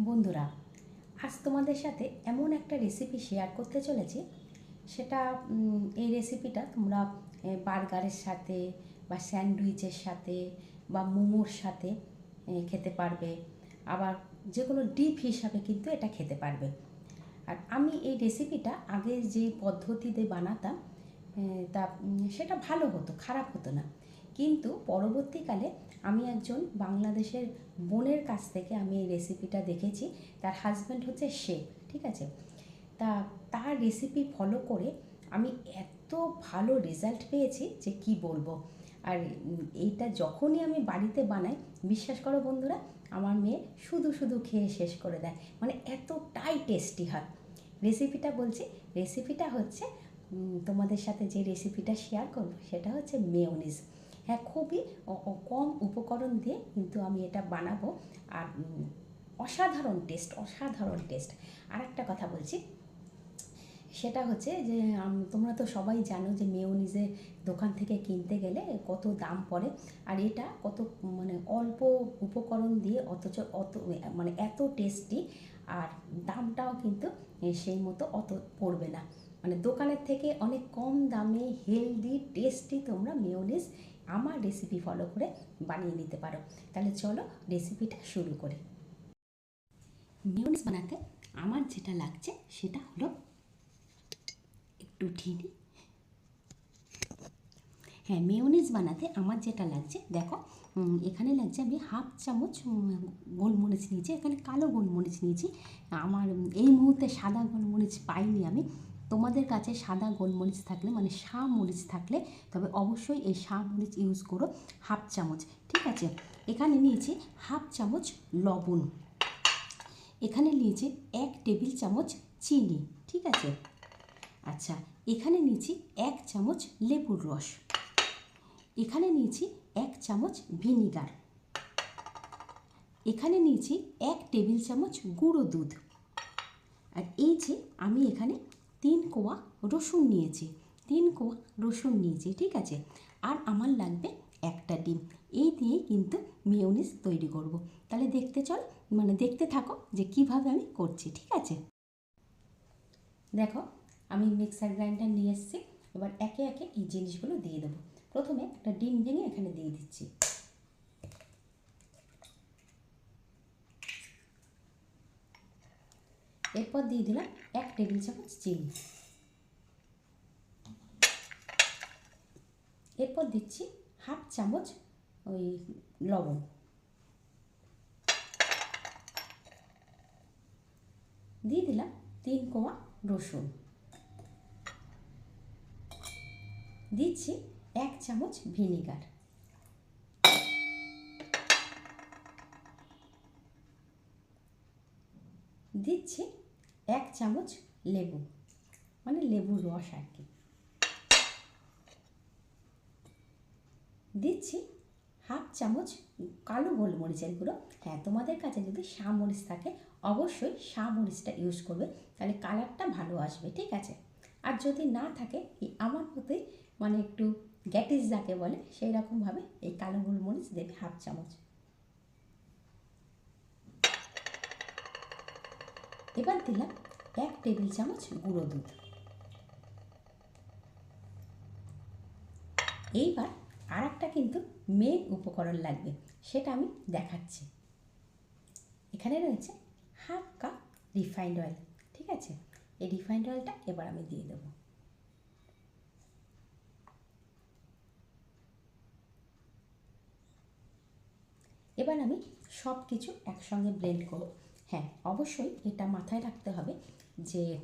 বন্ধুরা, আজ তোমাদের সাথে এমন একটা রেসিপি শেয়ার করতে চলেছি। সেটা এই রেসিপিটা তোমরা বার্গারের সাথে বা স্যান্ডউইচের সাথে বা মোমোর সাথে খেতে পারবে। আবার যে কোনো ডিপ হিসাবে কিন্তু এটা খেতে পারবে। আর আমি এই রেসিপিটা আগে যে পদ্ধতিতে বানাতাম তা সেটা ভালো হতো, খারাপ হতো না। কিন্তু পরবর্তীকালে আমি একজন বাংলাদেশের বোনের কাছ থেকে আমি এই রেসিপিটা দেখেছি। তার হাজব্যান্ড হচ্ছে শেফ ঠিক আছে? তা তার রেসিপি ফলো করে আমি এত ভালো রেজাল্ট পেয়েছি যে কি বলব? আর এইটা যখনই আমি বাড়িতে বানাই, বিশ্বাস করো বন্ধুরা, আমার মেয়ে শুধু শুধু খেয়ে শেষ করে দেয়। মানে এতটাই টেস্টি হয়। রেসিপিটা বলছি রেসিপিটা হচ্ছে তোমাদের সাথে যে রেসিপিটা শেয়ার করব, সেটা হচ্ছে মেয়োনিজ হ্যাঁ খুবই কম উপকরণ দিয়ে কিন্তু আমি এটা বানাবো। আর অসাধারণ টেস্ট অসাধারণ টেস্ট আর একটা কথা বলছি, সেটা হচ্ছে যে তোমরা তো সবাই জানো যে মেয়োনিজে দোকান থেকে কিনতে গেলে কত দাম পড়ে। আর এটা কত মানে অল্প উপকরণ দিয়ে অথচ অত মানে এত টেস্টি আর দামটাও কিন্তু সেই মতো অত পড়বে না। মানে দোকানের থেকে অনেক কম দামে হেলদি টেস্টি তোমরা মেয়োনিজ আমার রেসিপি ফলো করে বানিয়ে নিতে পারো। তাহলে চলো রেসিপিটা শুরু করি। মেয়োনিজ বানাতে আমার যেটা লাগছে সেটা হলো একটু ঢিলি হ্যাঁ মেয়োনিজ বানাতে আমার যেটা লাগছে, দেখো এখানে লাগছে আমি হাফ চামচ গোলমরিচ নিয়েছি, এখানে কালো গোলমরিচ নিয়েছি। আমার এই মুহূর্তে সাদা গোলমরিচ পাইনি আমি। তোমাদের কাছে সাদা গোলমরিচ থাকলে মানে শা মরিচ থাকলে, তবে অবশ্যই এই শা মরিচ ইউজ করো হাফ চামচ, ঠিক আছে? এখানে নিয়েছি হাফ চামচ লবণ। এখানে নিয়েছি এক টেবিল চামচ চিনি, ঠিক আছে? আচ্ছা এখানে নিয়েছি এক চামচ লেবুর রস। এখানে নিয়েছি এক চামচ ভিনিগার। এখানে নিয়েছি এক টেবিল চামচ গুঁড়ো দুধ। আর এই যে আমি এখানে তিন কোয়া রসুন নিয়েছি। তিন কোয়া রসুন নিয়েছি, ঠিক আছে? আর আমার লাগবে একটা ডিম। এই দিয়েই কিন্তু মেয়োনিজ তৈরি করব। তাহলে দেখতে চল মানে দেখতে থাকো যে কীভাবে আমি করছি, ঠিক আছে? দেখো, আমি মিক্সার গ্রাইন্ডার নিয়ে এসেছি। এবার একে একে এই জিনিসগুলো দিয়ে দেবো। প্রথমে একটা ডিম ভেঙে এখানে দিয়ে দিচ্ছি। এরপর দিয়ে দিলাম এক টেবিল চামচ চিনি। এরপর দিচ্ছি হাফ চামচ ওই লবণ। দিয়ে দিলাম তিন কোয়া রসুন। দিচ্ছি এক চামচ ভিনিগার। দিচ্ছি এক চামচ লেবু মানে লেবুর রস আর কি। দিচ্ছি হাফ চামচ কালো গোলমরিচের গুঁড়ো। হ্যাঁ তোমাদের কাছে যদি সা মরিচ থাকে, অবশ্যই সা মরিচটা ইউজ করবে, তাহলে কালারটা ভালো আসবে, ঠিক আছে? আর যদি না থাকে, এই আমার মতোই মানে একটু গ্যাটিস যাকে বলে সেই রকমভাবে এই কালো গোলমরিচ দেবে হাফ চামচ। এবার দিলাম এক টেবিল চামচ গুঁড়ো দুধ। এইবার আর একটা কিন্তু মেন উপকরণ লাগবে, সেটা আমি দেখাচ্ছি। এখানে রয়েছে হাফ কাপ রিফাইন্ড অয়েল, ঠিক আছে? এই রিফাইন্ড অয়েলটা এবার আমি দিয়ে দেবো। এবার আমি সব কিছু একসঙ্গে ব্লেন্ড করব। হ্যাঁ অবশ্যই এটা মাথায় রাখতে হবে যে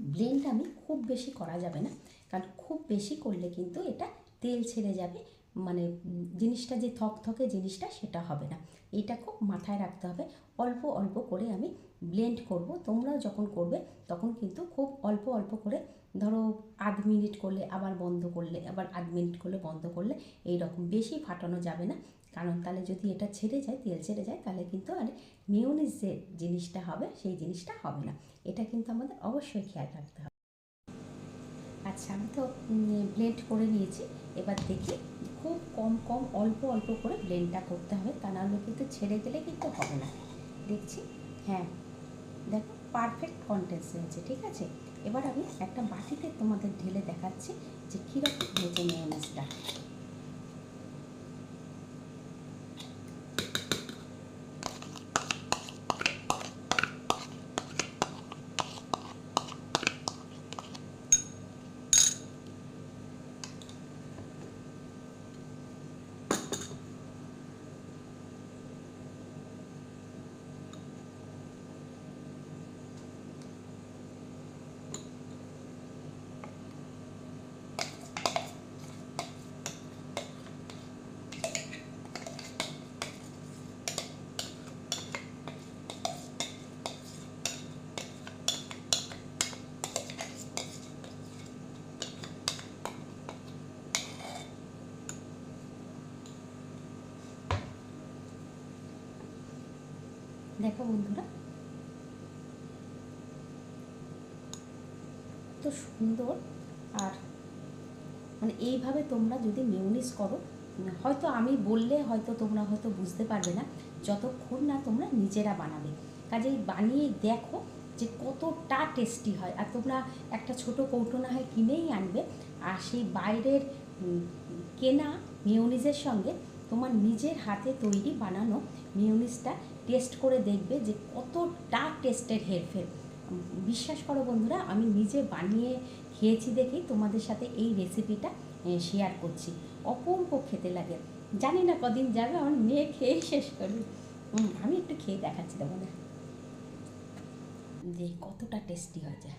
ব্লেন্ড আমি খুব বেশি করা যাবে না। কারণ খুব বেশি করলে কিন্তু এটা তেল ছেড়ে যাবে মানে জিনিসটা যে থকথকে জিনিসটা সেটা হবে না। এটা খুব মাথায় রাখতে হবে। অল্প অল্প করে আমি ব্লেন্ড করব। তোমরাও যখন করবে তখন কিন্তু খুব অল্প অল্প করে ধরো আধ মিনিট করলে আবার বন্ধ করলে, আবার আধ মিনিট করলে বন্ধ করলে এই রকম বেশি ফাটানো যাবে না। কারণ তাহলে যদি এটা ছেড়ে যায়, তেল ছেড়ে যায়, তাহলে কিন্তু আর মেয়োনিজ যে জিনিসটা হবে, সেই জিনিসটা হবে না। এটা কিন্তু আমাদের অবশ্যই খেয়াল রাখতে হবে। আচ্ছা আমি তো ব্লেন্ড করে নিয়েছি। এবার দেখি খুব কম কম, অল্প অল্প করে ব্লেন্ডটা করতে হবে। তা নাহলে কিন্তু ছেড়ে গেলে কিন্তু হবে না। দেখছি হ্যাঁ দেখো পারফেক্ট কন্টেন্স হয়েছে, ঠিক আছে? এবার আমি একটা বাটিতে তোমাদের ঢেলে দেখাচ্ছি যে কীরকম হয়েছে মেয়নেজটা দেখো বন্ধুরা। তো সুন্দর। আর মানে এইভাবে তোমরা যদি মেউনিস করো হয়তো আমি বললে হয়তো তোমরা হয়তো বুঝতে পারবে না, যতক্ষণ না তোমরা নিজেরা বানাবে। কাজেই বানিয়ে দেখো যে কতটা টেস্টি হয়। আর তোমরা একটা ছোট কৌটো না হয় কিনেই আনবে। আর সেই বাইরের কেনা মেয়নিজের সঙ্গে তোমার নিজের হাতে তৈরি বানানো মেয়নিজটা টেস্ট করে দেখবে যে কতটা টেস্টের হেরফের বিশ্বাস করো বন্ধুরা আমি নিজে বানিয়ে খেয়েছি দেখেই তোমাদের সাথে এই রেসিপিটা শেয়ার করছি। অপূর্ব খেতে লাগে। জানি না কদিন যাবে আমার মেয়ে খেয়ে শেষ উম, আমি একটু খেয়ে দেখাচ্ছি তোমাদের। যে কতটা টেস্টি হয়ে যায়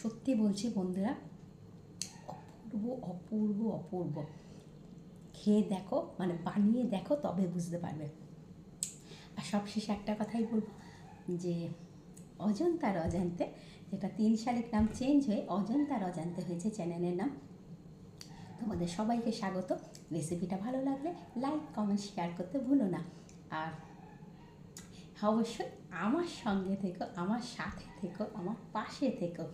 সত্যি বলছি বন্ধুরা, অপূর্ব অপূর্ব অপূর্ব। খেয়ে দেখো মানে বানিয়ে দেখো, তবে বুঝতে পারবে। আর সবশেষে একটা কথাই বলব, যে অজন্তার অজান্তে যেটা তিন সালের নাম চেঞ্জ হয়ে অজন্তার অজান্তে হয়েছে চ্যানেলের নাম, তোমাদের সবাইকে স্বাগত। রেসিপিটা ভালো লাগলে লাইক কমেন্ট শেয়ার করতে ভুলো না। আর অবশ্যই আমার সঙ্গে থেকো আমার সাথে থেকো আমার পাশে থেকো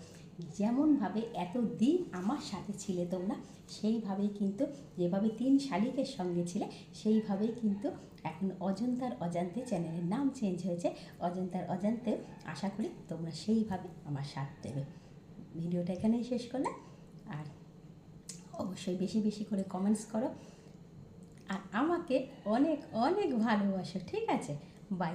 যেমনভাবে এত দিন আমার সাথে ছিলে তোমরা, সেইভাবেই কিন্তু যেভাবে তিন শালিকের সঙ্গে ছিলে, সেইভাবেই কিন্তু এখন অজন্তার অজান্তে চ্যানেলের নাম চেঞ্জ হয়েছে। অজন্তার অজান্তে আশা করি তোমরা সেইভাবে আমার সাথ দেবে। ভিডিওটা এখানেই শেষ করলাম। আর অবশ্যই বেশি বেশি করে কমেন্টস করো। আর আমাকে অনেক অনেক ভালোবাসো, ঠিক আছে? বাই